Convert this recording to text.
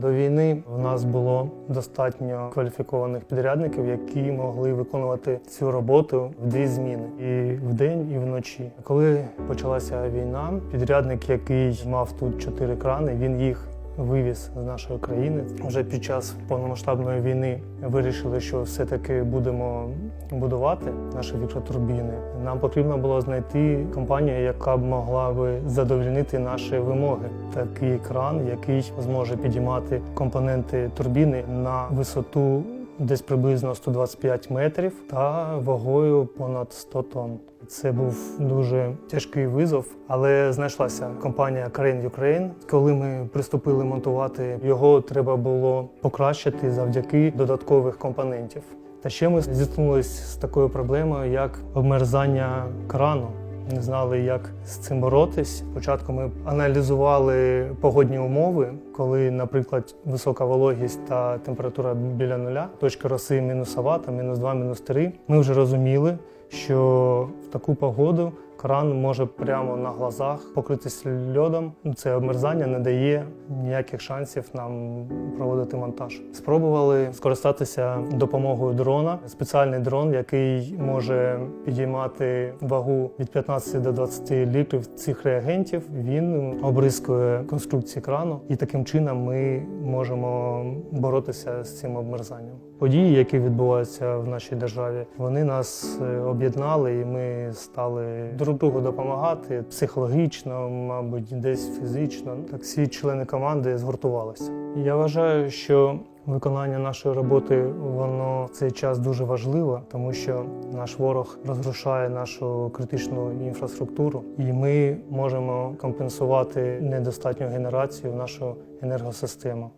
До війни в нас було достатньо кваліфікованих підрядників, які могли виконувати цю роботу в дві зміни і вдень, і вночі. Коли почалася війна, підрядник, який мав тут чотири крани, він їх вивіз з нашої країни. Вже під час повномасштабної війни вирішили, що все-таки будемо будувати наші вітротурбіни. Нам потрібно було знайти компанію, яка б могла би задовільнити наші вимоги. Такий кран, який зможе підіймати компоненти турбіни на висоту десь приблизно 125 метрів та вагою понад 100 тонн. Це був дуже тяжкий визов, але знайшлася компанія Crane Ukraine. Коли ми приступили монтувати, його треба було покращити завдяки додаткових компонентів. Та ще ми зіткнулися з такою проблемою, як обмерзання крану. Не знали, як з цим боротись. Спочатку ми аналізували погодні умови, коли, наприклад, висока вологість та температура біля нуля, точка роси мінусова, там мінус 2, мінус 3. Ми вже розуміли, що в таку погоду кран може прямо на глазах покритися льодом. Це обмерзання не дає ніяких шансів нам проводити монтаж. Спробували скористатися допомогою дрона. Спеціальний дрон, який може підіймати вагу від 15 до 20 літрів цих реагентів. Він обрискує конструкції крану, і таким чином ми можемо боротися з цим обмерзанням. Події, які відбуваються в нашій державі, вони нас е, об'єднали, і ми стали друг другу допомагати психологічно, мабуть, десь фізично. Так всі члени команди згуртувалися. Я вважаю, що виконання нашої роботи воно в цей час дуже важливо, тому що наш ворог розрушає нашу критичну інфраструктуру, і ми можемо компенсувати недостатню генерацію в нашу енергосистему.